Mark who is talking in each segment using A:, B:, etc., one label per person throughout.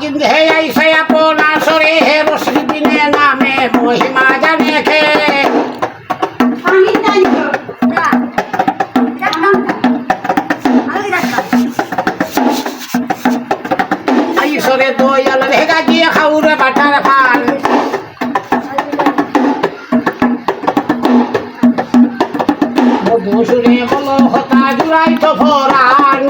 A: আজিম হে আইসে আপন আসরে হে রশ্মি দিনে নামে মহিমা জানে খে আইসরে দয়াল ভেগা দিয়ে খাউরে বাটার ফান মধুসুরে বলো হতা জুড়াই তো ভরান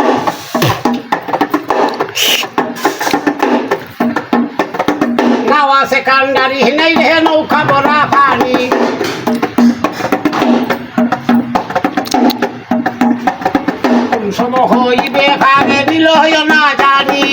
A: নাওয়া সে কান্ডারি নেই রে নৌকা ভরা পানি। সম হইবে ভাগে দিল হইও না জানি।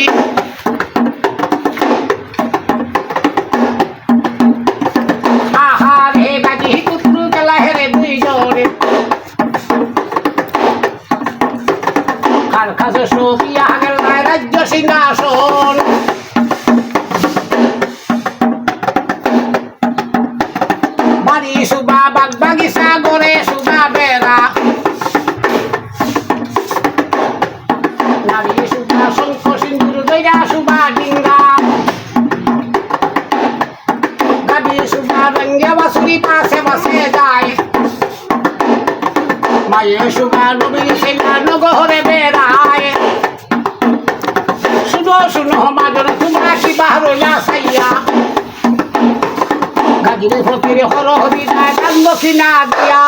A: বাড়ি, সুবা বাগ বাগিচা গড়ে, সুবা বেড়া। নারী, সুবা শঙ্খ, সিন্দুর দৈরা সুবা ডিঙ্গা গাবি, সুবা রঙ্গে বাসুরি পাশে বসে যায়। মায়ে, সুবা নবীর সেনা নগরে বেড়ায়। শুনো শুনো মাদর তোমরা ফকিরে হর হরি যায় কান্দ কিনা দিয়া।